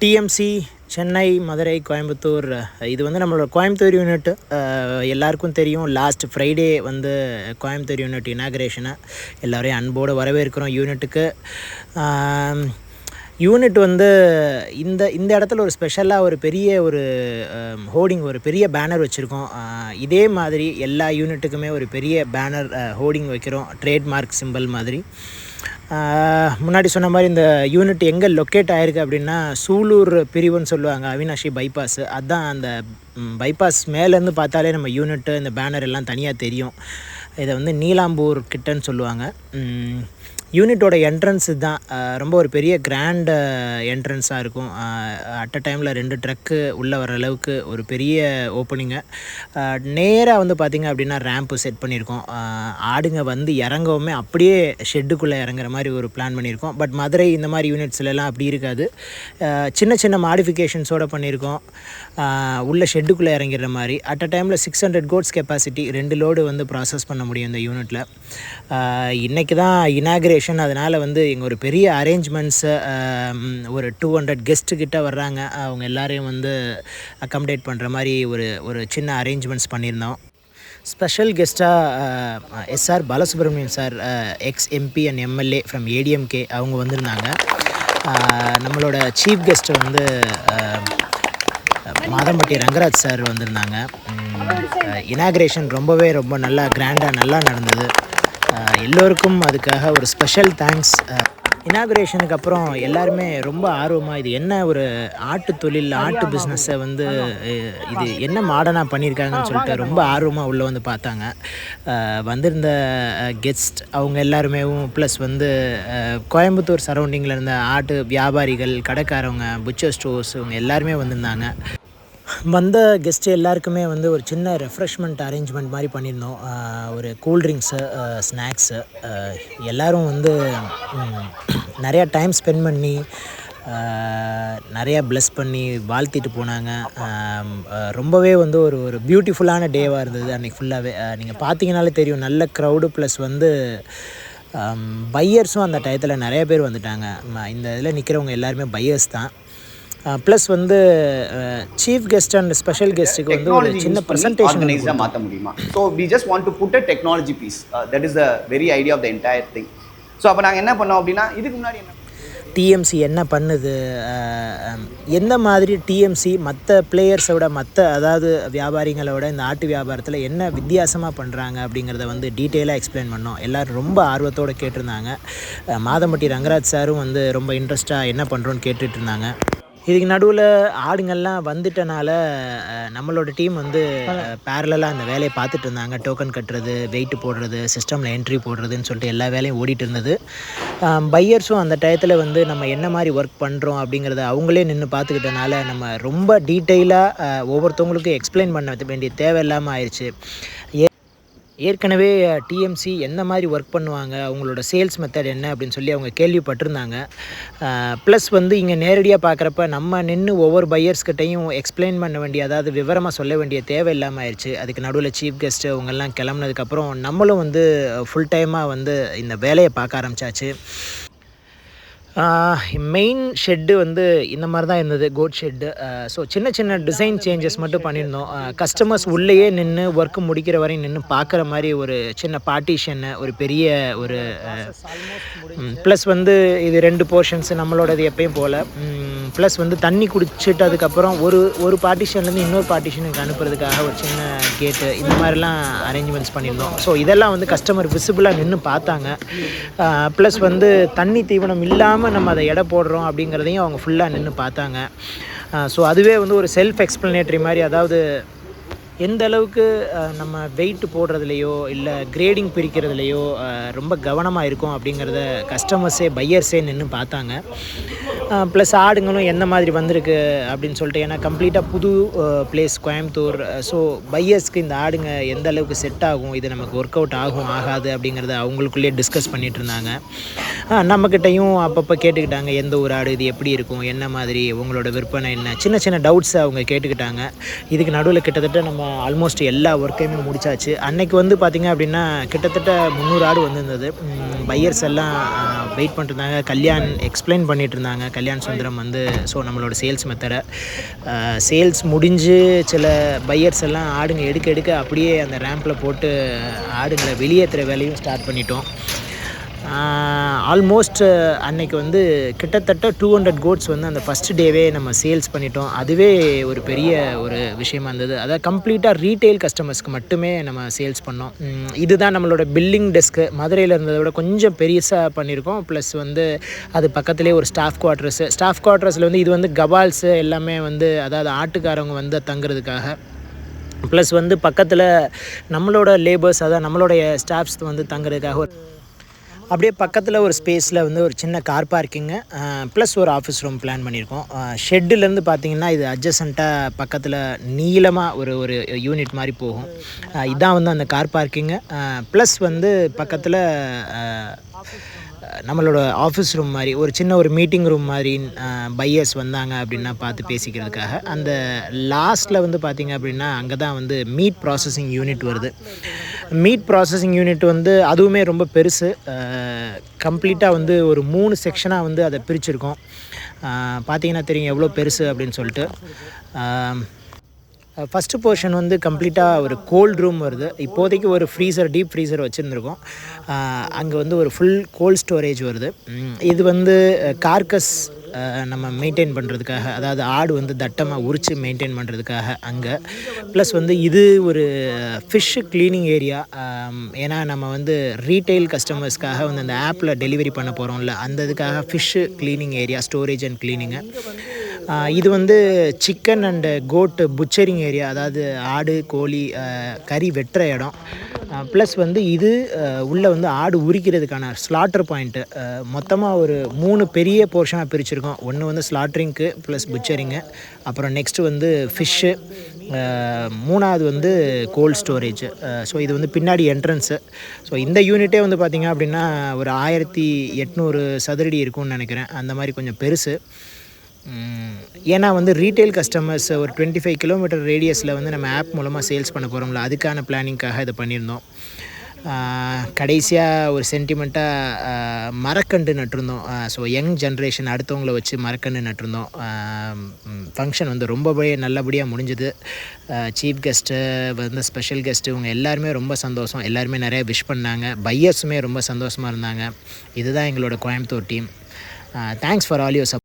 TMC Chennai Madurai Coimbatore இது வந்து நம்மளோட கோயம்புத்தூர் யூனிட் எல்லாருக்கும் தெரியும். லாஸ்ட் ஃப்ரைடே வந்து கோயம்புத்தூர் யூனிட் இனாக்ரேஷனை எல்லோரையும் அன்போடு வரவேற்கிறோம் யூனிட்டுக்கு யூனிட் வந்து இந்த இந்த இடத்துல ஒரு ஸ்பெஷலாக ஒரு பெரிய ஒரு ஹோர்டிங் ஒரு பெரிய பேனர் வச்சுருக்கோம். இதே மாதிரி எல்லா யூனிட்டுக்குமே ஒரு பெரிய பேனர் ஹோர்டிங் வைக்கிறோம். ட்ரேட்மார்க் சிம்பிள் மாதிரி. முன்னாடி சொன்ன மாதிரி இந்த யூனிட் எங்கே லொக்கேட் ஆகிருக்கு அப்படின்னா சூலூர் பிரிவுன்னு சொல்லுவாங்க அவினாஷி பைபாஸ் அதுதான் அந்த பைபாஸ் மேலேருந்து பார்த்தாலே நம்ம யூனிட்டு இந்த பேனர் எல்லாம் தனியாக தெரியும். இதை வந்து நீலாம்பூர் கிட்டன்னு சொல்லுவாங்க. யூனிட்டோட என்ட்ரன்ஸ் தான் ரொம்ப ஒரு பெரிய கிராண்ட் என்ட்ரன்ஸாக இருக்கும். அட் அ டைமில் ரெண்டு ட்ரக்கு உள்ளே வர அளவுக்கு ஒரு பெரிய ஓப்பனிங்கு நேராக வந்து பார்த்திங்க அப்படின்னா ரேம்ப்பு செட் பண்ணியிருக்கோம். ஆடுங்க வந்து இறங்கவுமே அப்படியே ஷெட்டுக்குள்ளே இறங்குற மாதிரி ஒரு பிளான் பண்ணியிருக்கோம். பட் மதுரை இந்த மாதிரி யூனிட்ஸ்லலாம் அப்படி இருக்காது. சின்ன சின்ன மாடிஃபிகேஷன்ஸோடு பண்ணியிருக்கோம். உள்ள ஷெட்டுக்குள்ளே இறங்கிற மாதிரி. அட் அ டைமில் சிக்ஸ் ஹண்ட்ரட் கோட்ஸ் கெப்பாசிட்டி ரெண்டு லோடு வந்து ப்ராசஸ் பண்ண முடியும் இந்த யூனிட்டில் இன்றைக்கி தான் இனாகிரேஷன் அதனால் வந்து இங்கே ஒரு பெரிய அரேஞ்ச்மெண்ட்ஸு ஒரு டூ ஹண்ட்ரட் கெஸ்ட்டு கிட்ட வர்றாங்க. அவங்க எல்லாரையும் வந்து அக்கமடேட் பண்ணுற மாதிரி ஒரு ஒரு சின்ன அரேஞ்ச்மெண்ட்ஸ் பண்ணியிருந்தோம். ஸ்பெஷல் கெஸ்ட்டாக SR Balasubramaniam sir ex MP and MLA from ADMK அவங்க வந்திருந்தாங்க. நம்மளோட சீஃப் கெஸ்ட்டு வந்து மாதம்பட்டி ரங்கராஜ் சார் வந்திருந்தாங்க. இனாக்ரேஷன் ரொம்பவே ரொம்ப நல்லா கிராண்டாக நல்லா நடந்தது. எல்லோருக்கும் அதுக்காக ஒரு ஸ்பெஷல் தேங்க்ஸ் இனாகுரேஷனுக்கு அப்புறம் எல்லாருமே ரொம்ப ஆர்வமாக இது என்ன ஒரு ஆட்டு தொழில் ஆட்டு பிஸ்னஸை வந்து இது என்ன மாடனாக பண்ணியிருக்காங்கன்னு சொல்லிட்டு ரொம்ப ஆர்வமாக உள்ளே வந்து பார்த்தாங்க. வந்திருந்த கெஸ்ட் அவங்க எல்லாருமே ப்ளஸ் வந்து கோயம்புத்தூர் சரௌண்டிங்கில் இருந்த ஆட்டு வியாபாரிகள் கடைக்காரவங்க புச்சர் ஸ்டோர்ஸ் இவங்க எல்லாருமே வந்திருந்தாங்க. வந்த கெஸ்ட்டு எல்லாருக்குமே வந்து ஒரு சின்ன ரெஃப்ரெஷ்மெண்ட் அரேஞ்ச்மெண்ட் மாதிரி பண்ணியிருந்தோம். ஒரு கூல்ட்ரிங்க்ஸு ஸ்நாக்ஸு எல்லோரும் வந்து நிறையா டைம் ஸ்பெண்ட் பண்ணி நிறையா ப்ளஸ் பண்ணி வாழ்த்திட்டு போனாங்க. ரொம்பவே வந்து ஒரு ஒரு பியூட்டிஃபுல்லான டேவாக இருந்தது அன்றைக்கி ஃபுல்லாகவே நீங்கள் பார்த்தீங்கனாலே தெரியும் நல்ல க்ரௌடு ப்ளஸ் வந்து பையர்ஸும் அந்த டயத்தில் நிறைய பேர் வந்துட்டாங்க. ம, இந்த இதில் நிற்கிறவங்க எல்லாருமே பையர்ஸ் தான். ப்ளஸ் வந்து சீஃப் கெஸ்ட் அண்ட் ஸ்பெஷல் கெஸ்ட்டுக்கு வந்து ஒரு சின்ன ப்ரெசன்டேஷன் மாற்ற முடியுமா? So we just want to put a technology piece that is the very idea of the entire thing so அப்போ நாங்கள் என்ன பண்ணோம் அப்படின்னா இதுக்கு முன்னாடி என்ன டிஎம்சி என்ன பண்ணுது? எந்த மாதிரி டிஎம்சி மற்ற பிளேயர்ஸை விட மற்ற அதாவது வியாபாரிகளை விட இந்த ஆட்டு வியாபாரத்தில் என்ன வித்தியாசமாக பண்ணுறாங்க அப்படிங்கிறத வந்து டீட்டெயிலாக எக்ஸ்பிளைன் பண்ணோம். எல்லோரும் ரொம்ப ஆர்வத்தோடு கேட்டிருந்தாங்க. மாதம்பட்டி ரங்கராஜ் சாரும் வந்து ரொம்ப இன்ட்ரெஸ்ட்டாக என்ன பண்ணுறோன்னு கேட்டுட்டு இருந்தாங்க. இதுக்கு நடுவில் ஆடுங்கள்லாம் வந்துட்டனால நம்மளோட டீம் வந்து பேரலாக அந்த வேலையை பார்த்துட்டு இருந்தாங்க. டோக்கன் கட்டுறது வெயிட் போடுறது சிஸ்டமில் என்ட்ரி போடுறதுன்னு சொல்லிட்டு எல்லா வேலையும் ஓடிட்டு இருந்தது. பையர்ஸும் அந்த டயத்தில் வந்து நம்ம என்ன மாதிரி ஒர்க் பண்ணுறோம் அப்படிங்கிறத அவங்களே நின்று பார்த்துக்கிட்டனால நம்ம ரொம்ப டீட்டெயிலாக ஒவ்வொருத்தவங்களுக்கும் எக்ஸ்பிளைன் பண்ண வேண்டிய தேவையில்லாமல் ஆயிடுச்சு ஏற்கனவே டிஎம்சி எந்த மாதிரி ஒர்க் பண்ணுவாங்க? அவங்களோட சேல்ஸ் மெத்தட் என்ன? அப்படின்னு சொல்லி அவங்க கேள்விப்பட்டிருந்தாங்க. ப்ளஸ் வந்து இங்கே நேரடியாக பார்க்குறப்ப நம்ம நின்று ஒவ்வொரு பையர்ஸ்கிட்டையும் எக்ஸ்பிளைன் பண்ண வேண்டிய அதாவது விவரமாக சொல்ல வேண்டிய தேவை இல்லாமல் ஆயிடுச்சு அதுக்கு நடுவில் சீஃப் கெஸ்ட்டு அவங்கெல்லாம் கிளம்புனதுக்கப்புறம் நம்மளும் வந்து ஃபுல் டைமாக வந்து இந்த வேலையை பார்க்க ஆரம்பிச்சாச்சு. மெயின் ஷெட்டு வந்து இந்த மாதிரி தான் இருந்தது கோட் ஷெட்டு ஸோ சின்ன சின்ன டிசைன் சேஞ்சஸ் மட்டும் பண்ணியிருந்தோம். கஸ்டமர்ஸ் உள்ளேயே நின்று ஒர்க்கு முடிக்கிற வரையும் நின்று பார்க்குற மாதிரி ஒரு சின்ன பார்ட்டிஷன்னு ஒரு பெரிய ஒரு ப்ளஸ் வந்து இது ரெண்டு போர்ஷன்ஸ் நம்மளோடது எப்பயும் போல். ப்ளஸ் வந்து தண்ணி குடிச்சிட்டு அதுக்கப்புறம் ஒரு ஒரு பார்ட்டிஷன்லேருந்து இன்னொரு பார்ட்டிஷனுக்கு அனுப்புறதுக்காக ஒரு சின்ன கேட்டு இந்த மாதிரிலாம் அரேஞ்ச்மெண்ட்ஸ் பண்ணியிருந்தோம். ஸோ இதெல்லாம் வந்து கஸ்டமர் விசிபிளாக நின்று பார்த்தாங்க. ப்ளஸ் வந்து தண்ணி தீவனம் இல்லாமல் நம்ம அதை எடை போடுறோம் அப்படிங்கிறதையும் அவங்க ஃபுல்லாக நின்று பார்த்தாங்க. ஸோ அதுவே வந்து ஒரு செல்ஃப் எக்ஸ்ப்ளனேட்ரி மாதிரி அதாவது எந்த அளவுக்கு நம்ம வெயிட் போடுறதுலையோ இல்லை கிரேடிங் பிரிக்கிறதுலையோ ரொம்ப கவனமாக இருக்கும் அப்படிங்கிறத கஸ்டமர்ஸே பையர்ஸே நின்று பார்த்தாங்க. ப்ளஸ் ஆடுங்களும் எந்த மாதிரி வந்திருக்கு அப்படின்னு சொல்லிட்டு ஏன்னா கம்ப்ளீட்டாக புது பிளேஸ் கோயம்புத்தூர். ஸோ பையர்ஸ்க்கு இந்த ஆடுங்க எந்த அளவுக்கு செட் ஆகும் இது நமக்கு ஒர்க் அவுட் ஆகும் ஆகாது அப்படிங்கிறத அவங்களுக்குள்ளேயே டிஸ்கஸ் பண்ணிட்டு இருந்தாங்க. நம்மக்கிட்டையும் அப்பப்போ கேட்டுக்கிட்டாங்க எந்த ஒரு ஆடு இது எப்படி இருக்கும் என்ன மாதிரி உங்களோட விற்பனை என்ன? சின்ன சின்ன டவுட்ஸை அவங்க கேட்டுக்கிட்டாங்க. இதுக்கு நடுவில் கிட்டத்தட்ட நம்ம ஆல்மோஸ்ட் எல்லா ஒர்க்கையுமே முடிச்சாச்சு. அன்னைக்கு வந்து பார்த்திங்க அப்படின்னா கிட்டத்தட்ட முந்நூறு ஆடு வந்திருந்தது. பையர்ஸ் எல்லாம் வெயிட் பண்ணிட்டுருந்தாங்க கல்யாண் எக்ஸ்பிளைன் பண்ணிட்டு இருந்தாங்க. கல்யாண் சுந்தரம் வந்து ஸோ நம்மளோட சேல்ஸ் மெத்தடை சேல்ஸ் முடிஞ்சு சில பையர்ஸ் எல்லாம் ஆடுங்க எடுக்க எடுக்க அப்படியே அந்த ரேம்பில் போட்டு ஆடுங்களை வெளியேற்றுற வேலையும் ஸ்டார்ட் பண்ணிட்டோம். ஆல்மோஸ்ட் அன்னைக்கு வந்து கிட்டத்தட்ட டூ ஹண்ட்ரட் கோட்ஸ் வந்து அந்த ஃபஸ்ட் டேவே நம்ம சேல்ஸ் பண்ணிட்டோம். அதுவே ஒரு பெரிய ஒரு விஷயமா இருந்தது. அதாவது கம்ப்ளீட்டாக ரீட்டைல் கஸ்டமர்ஸ்க்கு மட்டுமே நம்ம சேல்ஸ் பண்ணோம். இதுதான் நம்மளோட பில்லிங் டெஸ்க்கு மதுரையில் இருந்ததை விட கொஞ்சம் பெருசாக பண்ணியிருக்கோம். ப்ளஸ் வந்து அது பக்கத்துலேயே ஒரு ஸ்டாஃப் குவார்ட்டர்ஸு ஸ்டாஃப் குவார்ட்டர்ஸில் வந்து இது வந்து கபால்ஸு எல்லாமே வந்து அதாவது ஆட்டுக்காரவங்க வந்து தங்குறதுக்காக. ப்ளஸ் வந்து பக்கத்தில் நம்மளோட லேபர்ஸ் அதான் நம்மளுடைய ஸ்டாஃப்ஸ் வந்து தங்குறதுக்காக ஒரு அப்படியே பக்கத்தில் ஒரு ஸ்பேஸில் வந்து ஒரு சின்ன கார் பார்க்கிங்கு ப்ளஸ் ஒரு ஆஃபீஸ் ரூம் பிளான் பண்ணியிருக்கோம். ஷெட்டுலேருந்து பார்த்தீங்கன்னா இது அட்ஜசண்ட்டாக பக்கத்தில் நீளமாக ஒரு ஒரு யூனிட் மாதிரி போகும். இதுதான் இதான் வந்து அந்த கார் பார்க்கிங்கு. ப்ளஸ் வந்து பக்கத்தில் நம்மளோட ஆஃபீஸ் ரூம் மாதிரி ஒரு சின்ன ஒரு மீட்டிங் ரூம் மாதிரி பையர்ஸ் வந்தாங்க அப்படின்னா பார்த்து பேசிக்கிறதுக்காக. அந்த லாஸ்ட்டில் வந்து பார்த்திங்க அப்படின்னா அங்கே தான் வந்து மீட் ப்ராசஸிங் யூனிட் வருது. மீட் ப்ராசஸிங் யூனிட் வந்து அதுவுமே ரொம்ப பெருசு. கம்ப்ளீட்டாக வந்து ஒரு மூணு செக்ஷனாக வந்து அதை பிரிச்சுருக்கோம். பார்த்தீங்கன்னா தெரியும் எவ்வளோ பெருசு அப்படின்னு சொல்லிட்டு. ஃபஸ்ட்டு போர்ஷன் வந்து கம்ப்ளீட்டாக ஒரு கோல்ட் ரூம் வருது. இப்போதைக்கு ஒரு ஃப்ரீசர் டீப் ஃப்ரீசர் வச்சுருந்துருக்கோம். அங்கே வந்து ஒரு ஃபுல் கோல்ட் ஸ்டோரேஜ் வருது. இது வந்து கார்கஸ் நம்ம மெயின்டைன் பண்ணுறதுக்காக அதாவது ஆடு வந்து தட்டமாக உரித்து மெயின்டைன் பண்ணுறதுக்காக அங்கே. ப்ளஸ் வந்து இது ஒரு ஃபிஷ்ஷு க்ளீனிங் ஏரியா ஏன்னா நம்ம வந்து ரீட்டைல் கஸ்டமர்ஸ்க்காக வந்து அந்த ஆப்பில் டெலிவரி பண்ண போகிறோம்ல அந்த இதுக்காக fish cleaning area storage and cleaning இது வந்து chicken and goat butchering area அதாவது ஆடு கோழி கறி வெட்டுற இடம். ப்ளஸ் வந்து இது உள்ளே வந்து ஆடு உரிக்கிறதுக்கான ஸ்லாட்டர் பாயிண்ட்டு மொத்தமாக ஒரு மூணு பெரிய போர்ஷனாக பிரிச்சிருக்கோம். ஒன்று வந்து ஸ்லாட்ரிங்க்கு ப்ளஸ் புச்சரிங்கு அப்புறம் நெக்ஸ்ட்டு வந்து ஃபிஷ்ஷு மூணாவது வந்து கோல்ட் ஸ்டோரேஜ் ஸோ இது வந்து பின்னாடி என்ட்ரன்ஸு ஸோ இந்த யூனிட்டே வந்து பார்த்திங்க அப்படின்னா ஒரு ஆயிரத்தி எட்நூறு சதுரடி இருக்கும்னு நினைக்கிறேன். அந்த மாதிரி கொஞ்சம் பெருசு. ஏன்னா வந்து ரீட்டைல் கஸ்டமர்ஸ் ஒரு டுவெண்ட்டி ஃபைவ் கிலோமீட்டர் ரேடியஸில் வந்து நம்ம ஆப் மூலமாக சேல்ஸ் பண்ண போகிறோம்ல அதுக்கான பிளானிங்காக இதை பண்ணியிருந்தோம். கடைசியாக ஒரு சென்டிமெண்ட்டாக மரக்கண்டு நட்டிருந்தோம். ஸோ யங் ஜென்ரேஷன் அடுத்தவங்கள வச்சு மரக்கண்டு நட்டிருந்தோம். ஃபங்க்ஷன் வந்து ரொம்பவே நல்லபடியாக முடிஞ்சுது. சீஃப் கெஸ்ட்டு வந்து ஸ்பெஷல் கெஸ்ட்டு இவங்க எல்லாருமே ரொம்ப சந்தோஷம். எல்லாருமே நிறைய விஷ் பண்ணாங்க. பையர்ஸுமே ரொம்ப சந்தோஷமாக இருந்தாங்க. இதுதான் எங்களோட Coimbatore team thanks for all you sub